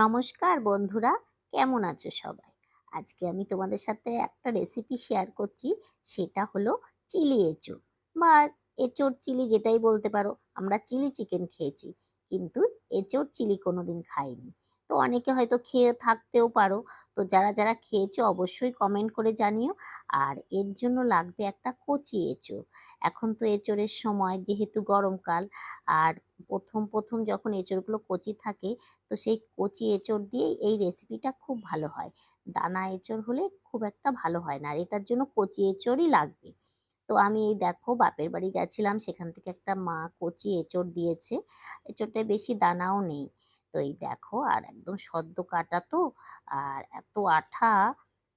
নমস্কার বন্ধুরা, কেমন আছো সবাই? আজকে আমি তোমাদের সাথে একটা রেসিপি শেয়ার করছি, সেটা হলো চিলি এঁচোড়। বা এঁচোড় চিলি যেটাই বলতে পারো, আমরা চিলি চিকেন খেয়েছি, কিন্তু এঁচোড় চিলি কোনোদিন খাইনি। তো অনেকে হয়তো খেয়ে থাকতেও পারো, তো যারা যারা খেয়েছো অবশ্যই কমেন্ট করে জানিও, আর এর জন্য লাগবে একটা কচি এঁচোড়। এখন তো এঁচোড়ের সময়, যেহেতু গরমকাল, আর প্রথম প্রথম যখন এঁচোড়গুলো কচি থাকে, তো সেই কচি এঁচোড় দিয়েই এই রেসিপিটা খুব ভালো হয়। দানা এঁচোড় হলে খুব একটা ভালো হয় না, আর এটার জন্য কচি এঁচোড়ই লাগবে। তো আমি এই দেখো বাপের বাড়ি গেছিলাম, সেখান থেকে একটা মা কচি এঁচোড় দিয়েছে। এঁচোড়টায় বেশি দানাও নেই। তো এই দেখো, আর একদম সদ্য কাটা তো, আর এত আঠা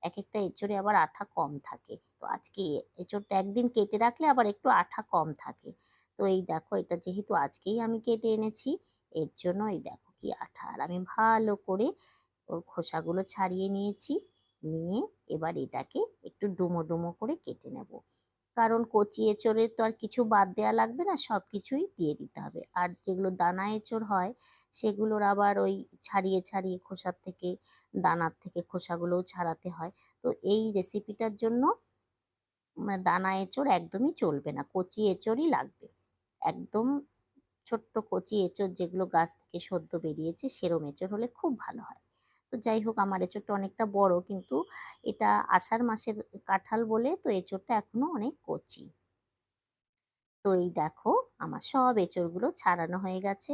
এক একটা এঁচোড়ে আবার আঠা কম থাকে। তো আজকে এঁচোড়টা একদিন কেটে রাখলে আবার একটু আঠা কম থাকে। তো এই দেখো এটা যেহেতু আজকেই আমি কেটে এনেছি, এর জন্য এই দেখো কি আঠা। আর আমি ভালো করে ওর খোসাগুলো ছাড়িয়ে নিয়েছি, নিয়ে এবার এটাকে একটু ডুমো ডুমো করে কেটে নেব। কারণ কচি এঁচড়ের তো আর কিছু বাদ দেওয়া লাগবে না সব কিছুই দিয়ে দিতে হবে। আর যেগুলো দানা এঁচড় হয়, সেগুলোর আবার ওই ছাড়িয়ে ছাড়িয়ে খোসার থেকে, দানার থেকে খোসাগুলোও ছাড়াতে হয়। তো এই রেসিপিটার জন্য মানে দানা এঁচড় একদমই চলবে না, কচি এঁচড়ই লাগবে। একদম ছোট্ট কচি এঁচড় যেগুলো গাছ থেকে সদ্য বেরিয়েছে, সেরম এঁচড় হলে খুব ভালো হয়। তো যাই হোক, আমার এঁচড়টা অনেকটা বড়, কিন্তু এটা আষাঢ় মাসের কাঁঠাল বলে, তো এঁচড়টা এখনও অনেক কচি। তো এই দেখো, আমার সব এঁচড়গুলো ছাড়ানো হয়ে গেছে,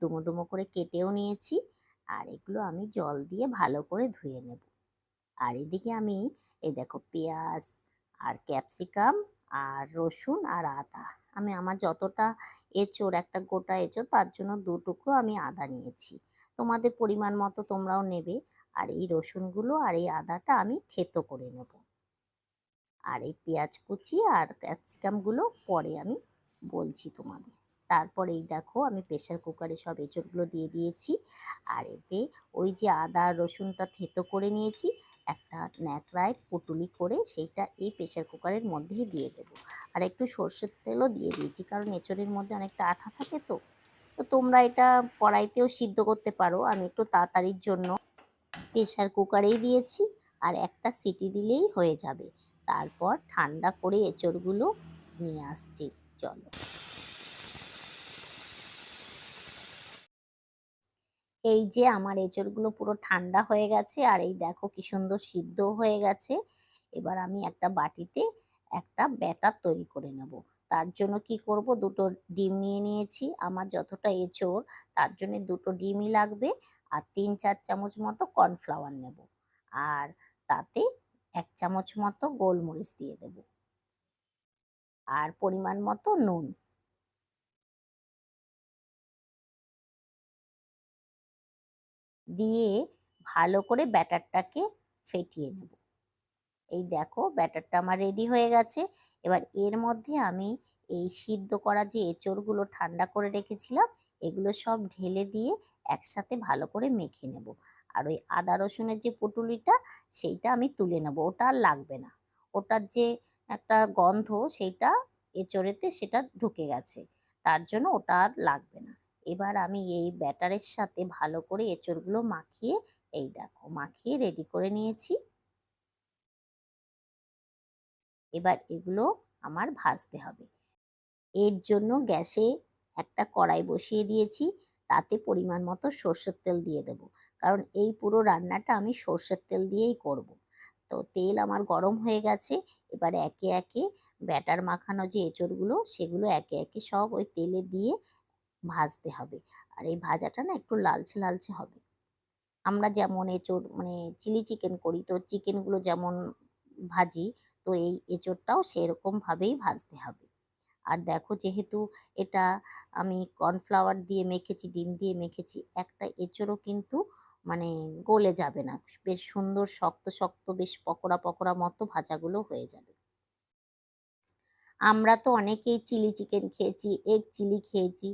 ডুমো ডুমো করে কেটেও নিয়েছি, আর এগুলো আমি জল দিয়ে ভালো করে ধুয়ে নেব। আর এদিকে আমি, এই দেখো পেঁয়াজ, আর ক্যাপসিকাম, আর রসুন, আর আদা। আমি আমার যতটা এঁচোর একটা গোটা এঁচোর তার জন্য দু টুকরো আমি আদা নিয়েছি। তোমাদের পরিমাণ মতো তোমরাও নেবে। আর এই রসুনগুলো আর এই আদাটা আমি থেতো করে নেব। আর এই পেঁয়াজ কুচি আর ক্যাপসিকামগুলো পরে আমি বলছি তোমাদের। তারপর এই দেখো আমি প্রেশার কুকারে সব এঁচড়গুলো দিয়ে দিয়েছি। আর এতে ওই যে আদা, রসুনটা থেতো করে নিয়েছি, একটা ন্যাকড়ায় পুটুলি করে সেইটা এই প্রেশার কুকারের মধ্যেই দিয়ে দেবো। আর একটু সর্ষের তেলও দিয়ে দিয়েছি, কারণ এঁচড়ের মধ্যে অনেকটা আঠা থাকে তো। তো তোমরা এটা কড়াইতেও সিদ্ধ করতে পারো, আমি একটু তাড়াতাড়ির জন্য প্রেশার কুকারেই দিয়েছি, আর একটা সিটি দিলেই হয়ে যাবে। তারপর ঠান্ডা করে এঁচড়গুলো নিয়ে আসছি, চলো। এই যে আমার এঁচড়গুলো পুরো ঠান্ডা হয়ে গেছে, আর এই দেখো কি সুন্দর সিদ্ধ হয়ে গেছে। এবার আমি একটা বাটিতে একটা ব্যাটার তৈরি করে নেব। তার জন্য কি করব? দুটো ডিম নিয়ে নিয়েছি। আমার যতটা এঁচড়, তার জন্য দুটো ডিমই লাগবে আর তিন চার চামচ মতো কর্নফ্লাওয়ার নেব। আর তাতে এক চামচ মতো গোলমরিচ দিয়ে দেব। আর পরিমাণ মতো নুন। দিয়ে ভালো করে ব্যাটারটাকে ফেটিয়ে নেব। এই দেখো ব্যাটারটা আমার রেডি হয়ে গেছে। এবার এর মধ্যে আমি এই সিদ্ধ করা যে এঁচড়গুলো ঠান্ডা করে রেখেছিলাম, এগুলো সব ঢেলে দিয়ে একসাথে ভালো করে মেখে নেব। আর ওই আদা রসুনের যে পুটুলিটা, সেইটা আমি তুলে নেব। ওটা আর লাগবে না। ওটার যে একটা গন্ধ, সেইটা এঁচড়েতে সেটা ঢুকে গেছে। তার জন্য ওটা আর লাগবে না। এবার আমি এই ব্যাটারের সাথে ভালো করে এঁচড়গুলো মাখিয়ে, এই দেখো, মাখিয়ে রেডি করে নিয়েছি। এবার এগুলো আমার ভাজতে হবে। এর জন্য গ্যাসে একটা কড়াই বসিয়ে দিয়েছি, তাতে পরিমাণ মতো সর্ষের তেল দিয়ে দেব। কারণ এই পুরো রান্নাটা আমি সর্ষের তেল দিয়েই করব। তো তেল আমার গরম হয়ে গেছে, এবার একে একে ব্যাটার মাখানো যে এঁচড়গুলো, সেগুলো একে একে সব ওই তেলে দিয়ে ভাজতে হবে। আর এই ভাজাটা না একটু লালচে লালচে হবে। আমরা যেমন এঁচড় মানে চিলি চিকেন করি, তো চিকেনগুলো যেমন ভাজি, তো এই এঁচড়টাও সেরকমভাবেই ভাজতে হবে। আর দেখো যেহেতু এটা আমি কর্নফ্লাওয়ার দিয়ে মেখেছি, ডিম দিয়ে মেখেছি, একটা এঁচড়ও কিন্তু মানে গলে যাবে না। বেশ সুন্দর, শক্ত শক্ত, বেশ পকোড়া পকোড়া মতো ভাজাগুলো হয়ে যাবে। আমরা তো অনেকেই চিলি চিকেন খেয়েছি, এগ চিলি খেয়েছি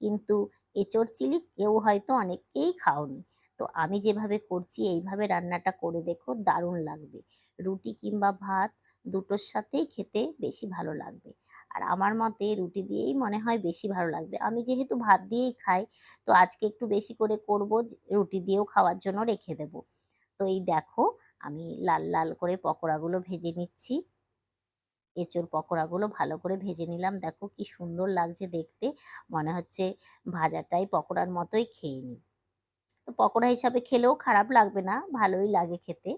কিন্তু এঁচোড় চিলি কেউ হয়তো অনেককেই খাওনি। তো আমি যেভাবে করছি, এইভাবে রান্নাটা করে দেখো, দারুণ লাগবে। রুটি কিংবা ভাত দুটোর সাথেই খেতে বেশি ভালো লাগবে। আর আমার মতে রুটি দিয়েই মনে হয় বেশি ভালো লাগবে। আমি যেহেতু ভাত দিয়েই খাই, তো আজকে একটু বেশি করে করব রুটি দিয়েও খাওয়ার জন্য রেখে দেব। তো এই দেখো, আমি লাল লাল করে পকোড়াগুলো ভেজে নিচ্ছি। এঁচোর পকোড়াগুলো ভালো করে ভেজে নিলাম। দেখো কি সুন্দর লাগছে দেখতে। মনে হচ্ছে ভাজাটাই পকোড়ার মতোই খেয়ে নিই। তো পকোড়া হিসাবে খেলেও খারাপ লাগবে না, ভালোই লাগে খেতে।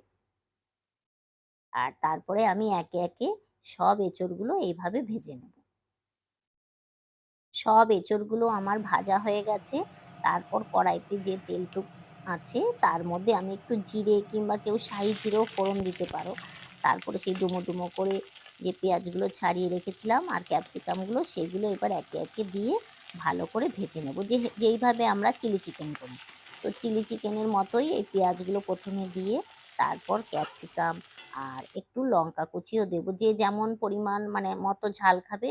আর তারপরে আমি একে একে সব এঁচড়গুলো এইভাবে ভেজে নেব। সব এঁচড়গুলো আমার ভাজা হয়ে গেছে। তারপর কড়াইতে যে তেলটুক আছে, তার মধ্যে আমি একটু জিরে কিংবা কেউ শাহি জিরেও ফোড়ন দিতে পারো। তারপরে সেই ডুমো ডুমো করে যে পেঁয়াজগুলো ছাড়িয়ে রেখেছিলাম আর ক্যাপসিকামগুলো, সেগুলো এবার একে একে দিয়ে ভালো করে ভেজে নেব। যে, যেইভাবে আমরা চিলি চিকেন করি। তো চিলি চিকেনের মতোই এই পেঁয়াজগুলো প্রথমে দিয়ে, তারপর ক্যাপসিকাম আর একটু লঙ্কা কুচিও দেব। যে যেমন পরিমাণ মানে মতো ঝাল খাবে,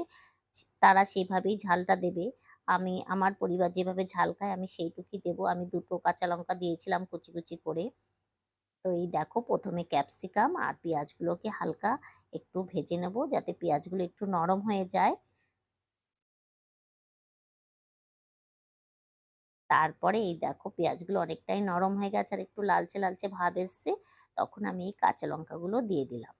তারা সেভাবেই ঝালটা দেবে। আমি, আমার পরিবার যেভাবে ঝাল খায়, আমি সেইটুকুই দেবো। আমি দুটো কাঁচা লঙ্কা দিয়েছিলাম কুচি কুচি করে। তো এই দেখো প্রথমে ক্যাপসিকাম আর পেঁয়াজগুলোকে হালকা একটু ভেজে নেব যাতে পেঁয়াজগুলো একটু নরম হয়ে যায়। তারপরে এই দেখো পেঁয়াজগুলো অনেকটাই নরম হয়ে গেছে আর একটু লালচে লালচে ভাব এসছে, তখন আমি এই কাঁচা লঙ্কাগুলো দিয়ে দিলাম।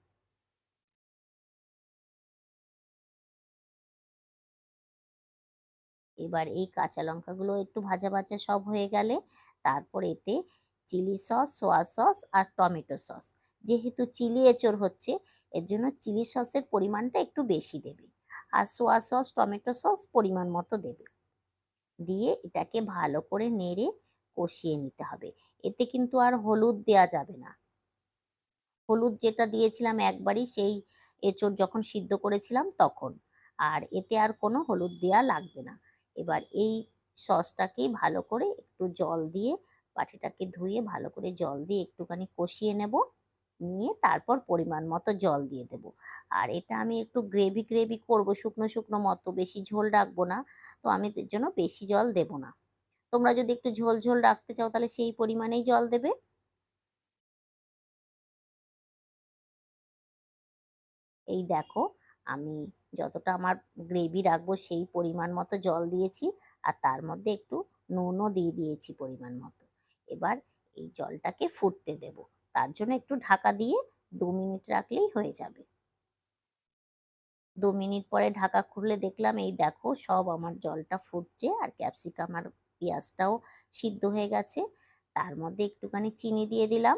এবার এই কাঁচা লঙ্কাগুলো একটু ভাজা ভাজা সব হয়ে গেলে, তারপর এতে চিলি সস, সোয়া সস আর টমেটো সস। যেহেতু চিলি এঁচড় হচ্ছে, এর জন্য চিলি সসের পরিমাণটা একটু বেশি দেবে। আর সোয়া সস, টমেটো সস পরিমাণ মতো দেবে। দিয়ে এটাকে ভালো করে নেড়ে কষিয়ে নিতে হবে। এতে কিন্তু আর হলুদ দেয়া যাবে না। হলুদ যেটা দিয়েছিলাম একবারই, সেই এঁচড় যখন সিদ্ধ করেছিলাম তখন। আর এতে আর কোনো হলুদ দেয়া লাগবে না। এবার এই সসটাকেই ভালো করে একটু জল দিয়ে বাটিটাকে ধুয়ে ভালো করে জল দিয়ে একটুখানি কষিয়ে নেব। নিয়ে তারপর পরিমাণ মতো জল দিয়ে দেব। আর এটা আমি একটু গ্রেভি গ্রেভি করব, শুকনো শুকনো মতো, বেশি ঝোল রাখব না। তো আমি এর জন্য বেশি জল দেব না। তোমরা যদি একটু ঝোল ঝোল রাখতে চাও তাহলে সেই পরিমাণেই জল দেবে। এই দেখো, আমি যতটা আমার গ্রেভি রাখব সেই পরিমাণ মতো জল দিয়েছি। আর তার মধ্যে একটু নুনও দিয়ে দিয়েছি পরিমাণ মতো। এবার এই জলটাকে ফুটতে দেব। তার জন্য একটু ঢাকা দিয়ে দু মিনিট রাখলেই হয়ে যাবে। দু মিনিট পরে ঢাকা খুললে দেখলাম, এই দেখো সব আমার জলটা ফুটছে আর ক্যাপসিকাম আর পেঁয়াজটাও সিদ্ধ হয়ে গেছে। তার মধ্যে একটুখানি চিনি দিয়ে দিলাম।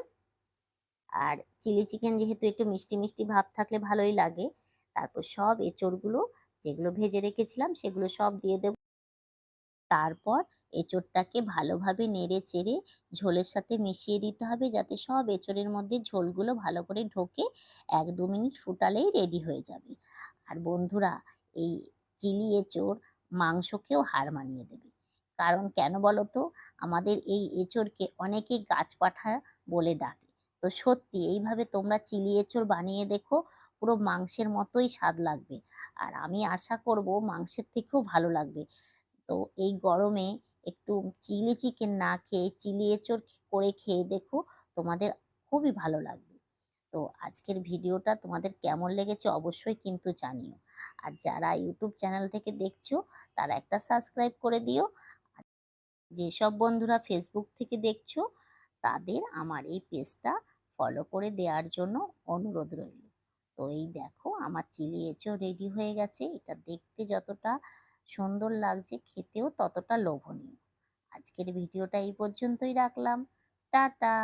আর চিলি চিকেন যেহেতু একটু মিষ্টি মিষ্টি ভাব থাকলে ভালোই লাগে, তারপর সব এঁচড়গুলো যেগুলো ভেজে রেখেছিলাম সেগুলো সব দিয়ে দেব। তারপর এঁচড়টাকে ভালোভাবে নেড়ে চেড়ে ঝোলের সাথে মিশিয়ে দিতে হবে যাতে সব এঁচড়ের মধ্যে ঝোলগুলো ভালো করে ঢোকে এক দু মিনিট ফুটালেই রেডি হয়ে যাবে। আর বন্ধুরা, এই চিলি এঁচড় মাংসকেও হার মানিয়ে দেবে। কারণ কেন বলো তো? আমাদের এই এঁচড়কে অনেকে গাছপাঠা বলে ডাকে। তো সত্যি এইভাবে তোমরা চিলি এঁচড় বানিয়ে দেখো, পুরো মাংসের মতোই স্বাদ লাগবে। আর আমি আশা করব মাংসের থেকেও ভালো লাগবে। তো এই গরমে একটু চিলি চিকেন না খেয়ে চিলি এঁচড় করে খেয়ে দেখো তোমাদের খুবই ভালো লাগবে। তো আজকের ভিডিওটা তোমাদের কেমন লেগেছে অবশ্যই কিন্তু জানিও। আর যারা ইউটিউব চ্যানেল থেকে দেখছ তারা একটা সাবস্ক্রাইব করে দিও। যেসব বন্ধুরা ফেসবুক থেকে দেখছ তাদের আমার এই পেজটা ফলো করে দেওয়ার জন্য অনুরোধ রইল। তো এই দেখো আমার চিলি এঁচো রেডি হয়ে গেছে। এটা দেখতে যতটা সুন্দর লাগছে খেতেও ততটা লোভনীয়। আজকের ভিডিওটা এই পর্যন্তই রাখলাম। টাটা!